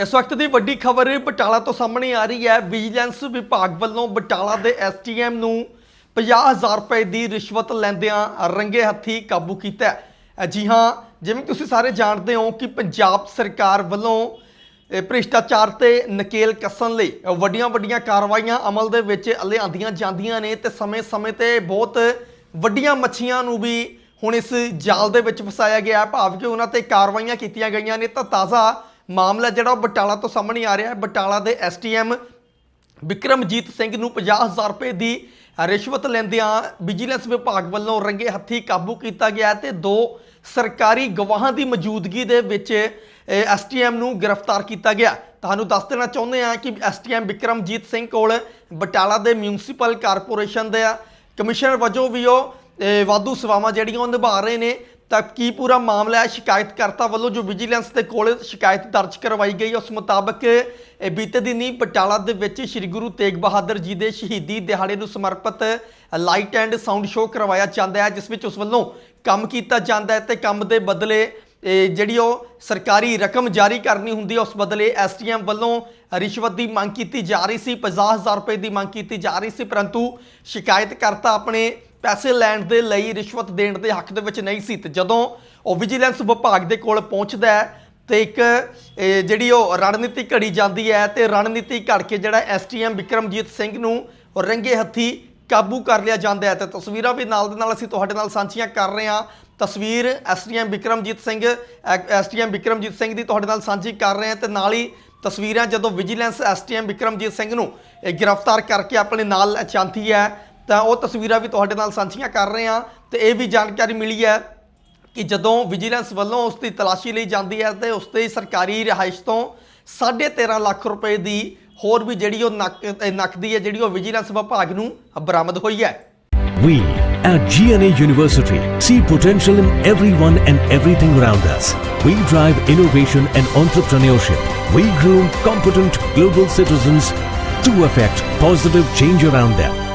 ਇਸ ਵਕਤ ਦੀ ਵੱਡੀ ਖਬਰ ਬਟਾਲਾ ਤੋਂ ਸਾਹਮਣੇ ਆ ਰਹੀ ਹੈ। ਵਿਜੀਲੈਂਸ ਵਿਭਾਗ ਵੱਲੋਂ ਬਟਾਲਾ ਦੇ ਐਸਟੀਐਮ ਨੂੰ 50000 ਰੁਪਏ ਦੀ ਰਿਸ਼ਵਤ ਲੈਂਦਿਆਂ ਰੰਗੇ ਹੱਥੀ ਕਾਬੂ ਕੀਤਾ ਜੀ ਹਾਂ, ਜਿਵੇਂ ਤੁਸੀਂ ਸਾਰੇ ਜਾਣਦੇ ਹੋ ਕਿ ਪੰਜਾਬ ਸਰਕਾਰ ਵੱਲੋਂ ਭ੍ਰਿਸ਼ਟਾਚਾਰ ਤੇ ਨਕੇਲ ਕੱਸਣ ਲਈ ਵੱਡੀਆਂ ਵੱਡੀਆਂ ਕਾਰਵਾਈਆਂ ਅਮਲ ਦੇ ਵਿੱਚ ਲਿਆਂਦੀਆਂ ਜਾਂਦੀਆਂ ਨੇ ਤੇ ਸਮੇਂ-ਸਮੇਂ ਤੇ ਬਹੁਤ ਵੱਡੀਆਂ ਮੱਛੀਆਂ ਨੂੰ ਵੀ ਹੁਣ ਇਸ ਜਾਲ ਦੇ ਵਿੱਚ ਫਸਾਇਆ ਗਿਆ ਭਾਵ ਕਿ ਉਹਨਾਂ ਤੇ ਕਾਰਵਾਈਆਂ ਕੀਤੀਆਂ ਗਈਆਂ ਨੇ ਤਾਂ ਤਾਜ਼ਾ ਮਾਮਲਾ ਜਿਹੜਾ ਉਹ ਬਟਾਲਾ ਤੋਂ ਸਾਹਮਣੇ ਆ ਰਿਹਾ ਹੈ। ਬਟਾਲਾ ਦੇ ਐਸਟੀਐਮ ਵਿਕਰਮਜੀਤ ਸਿੰਘ ਨੂੰ 50000 ਰੁਪਏ ਦੀ ਰਿਸ਼ਵਤ ਲੈਂਦਿਆਂ ਵਿਜੀਲੈਂਸ ਵਿਭਾਗ ਵੱਲੋਂ ਰੰਗੇ ਹੱਥੀ ਕਾਬੂ ਕੀਤਾ ਗਿਆ ਤੇ ਦੋ ਸਰਕਾਰੀ ਗਵਾਹਾਂ ਦੀ ਮੌਜੂਦਗੀ ਦੇ ਵਿੱਚ ਐਸਟੀਐਮ ਨੂੰ ਗ੍ਰਿਫਤਾਰ ਕੀਤਾ ਗਿਆ। ਤੁਹਾਨੂੰ ਦੱਸ ਦੇਣਾ ਚਾਹੁੰਦੇ ਹਾਂ ਕਿ ਐਸਟੀਐਮ ਵਿਕਰਮਜੀਤ ਸਿੰਘ ਕੋਲ ਬਟਾਲਾ ਦੇ ਮਿਊਨਿਸਪਲ ਕਾਰਪੋਰੇਸ਼ਨ ਦੇ ਕਮਿਸ਼ਨਰ ਵਜੋਂ ਵੀ ਉਹ ਵਾਧੂ ਸੇਵਾਵਾਂ ਜਿਹੜੀਆਂ ਉਹ ਨਿਭਾ ਰਹੇ ਨੇ। ਤਾਂ ਕੀ ਪੂਰਾ ਮਾਮਲਾ ਹੈ? ਸ਼ਿਕਾਇਤਕਰਤਾ ਵੱਲੋਂ ਜੋ ਵਿਜੀਲੈਂਸ ਦੇ ਕੋਲ ਸ਼ਿਕਾਇਤ ਦਰਜ ਕਰਵਾਈ ਗਈ, ਉਸ ਮੁਤਾਬਕ ਇਹ ਬੀਤੇ ਦਿਨੀ ਬਟਾਲਾ ਦੇ ਵਿੱਚ ਸ੍ਰੀ ਗੁਰੂ ਤੇਗ ਬਹਾਦਰ ਜੀ ਦੇ ਸ਼ਹੀਦੀ ਦਿਹਾੜੇ ਨੂੰ ਸਮਰਪਿਤ ਲਾਈਟ ਐਂਡ ਸਾਊਂਡ ਸ਼ੋਅ ਕਰਵਾਇਆ ਜਾਂਦਾ ਹੈ, ਜਿਸ ਵਿੱਚ ਉਸ ਵੱਲੋਂ ਕੰਮ ਕੀਤਾ ਜਾਂਦਾ ਹੈ ਤੇ ਕੰਮ ਦੇ ਬਦਲੇ ਜਿਹੜੀ ਉਹ ਸਰਕਾਰੀ ਰਕਮ ਜਾਰੀ ਕਰਨੀ ਹੁੰਦੀ ਹੈ, ਉਸ ਬਦਲੇ ਐਸਟੀਐਮ ਵੱਲੋਂ ਰਿਸ਼ਵਤ ਦੀ ਮੰਗ ਕੀਤੀ ਜਾ ਰਹੀ ਸੀ 50000 ਰੁਪਏ ਦੀ ਮੰਗ ਕੀਤੀ ਜਾ ਰਹੀ ਸੀ, ਪਰੰਤੂ ਸ਼ਿਕਾਇਤਕਰਤਾ ਆਪਣੇ ਪੈਸੇ ਲੈਣ ਦੇ ਲਈ, ਰਿਸ਼ਵਤ ਦੇਣ ਦੇ ਹੱਕ ਦੇ ਵਿੱਚ ਨਹੀਂ ਸੀ। ਤੇ ਜਦੋਂ ਉਹ ਵਿਜੀਲੈਂਸ ਵਿਭਾਗ ਦੇ ਕੋਲ ਪਹੁੰਚਦਾ ਹੈ ਤੇ ਇੱਕ ਜਿਹੜੀ ਉਹ ਰਣਨੀਤੀ ਘੜੀ ਜਾਂਦੀ ਹੈ ਤੇ ਰਣਨੀਤੀ ਘੜ ਕੇ ਜਿਹੜਾ ਐਸਟੀਐਮ ਵਿਕਰਮਜੀਤ ਸਿੰਘ ਨੂੰ ਰੰਗੇ ਹੱਥੀ ਕਾਬੂ ਕਰ ਲਿਆ ਜਾਂਦਾ ਹੈ। ਤੇ ਤਸਵੀਰਾਂ ਵੀ ਨਾਲ ਦੇ ਨਾਲ ਅਸੀਂ ਤੁਹਾਡੇ ਨਾਲ ਸਾਂਝੀਆਂ ਕਰ ਰਹੇ ਹਾਂ। ਤਸਵੀਰ ਐਸਟੀਐਮ ਵਿਕਰਮਜੀਤ ਸਿੰਘ ਐਸਟੀਐਮ ਵਿਕਰਮਜੀਤ ਸਿੰਘ ਦੀ ਤੁਹਾਡੇ ਨਾਲ ਸਾਂਝੀ ਕਰ ਰਹੇ ਹਾਂ ਤੇ ਨਾਲ ਹੀ ਤਸਵੀਰਾਂ ਜਦੋਂ ਵਿਜੀਲੈਂਸ ਐਸਟੀਐਮ ਵਿਕਰਮਜੀਤ ਸਿੰਘ ਨੂੰ ਇਹ ਗ੍ਰਿਫਤਾਰ ਕਰਕੇ ਆਪਣੇ ਨਾਲ ਚਾਹੁੰਦੀ ਹੈ ਤਾਂ ਉਹ ਤਸਵੀਰਾਂ ਵੀ ਤੁਹਾਡੇ ਨਾਲ ਸਾਂਝੀਆਂ ਕਰ ਰਹੇ ਹਾਂ ਤੇ ਇਹ ਵੀ ਜਾਣਕਾਰੀ ਮਿਲੀ ਹੈ ਕਿ ਜਦੋਂ ਵਿਜੀਲੈਂਸ ਵੱਲੋਂ ਉਸ ਦੀ ਤਲਾਸ਼ੀ ਲਈ ਜਾਂਦੀ ਹੈ ਤੇ ਉਸ ਤੇ ਸਰਕਾਰੀ ਰਿਹਾਇਸ਼ ਤੋਂ 13.5 ਲੱਖ ਰੁਪਏ ਦੀ ਹੋਰ ਵੀ ਜਿਹੜੀ ਉਹ ਨਕ ਇਹ ਨਕਦੀ ਹੈ ਜਿਹੜੀ ਉਹ ਵਿਜੀਲੈਂਸ ਵਿਭਾਗ ਨੂੰ ਬਰਾਮਦ ਹੋਈ ਹੈ We at GNA University see potential in everyone and everything around us. We drive innovation and entrepreneurship. We groom competent global citizens to affect positive change around them.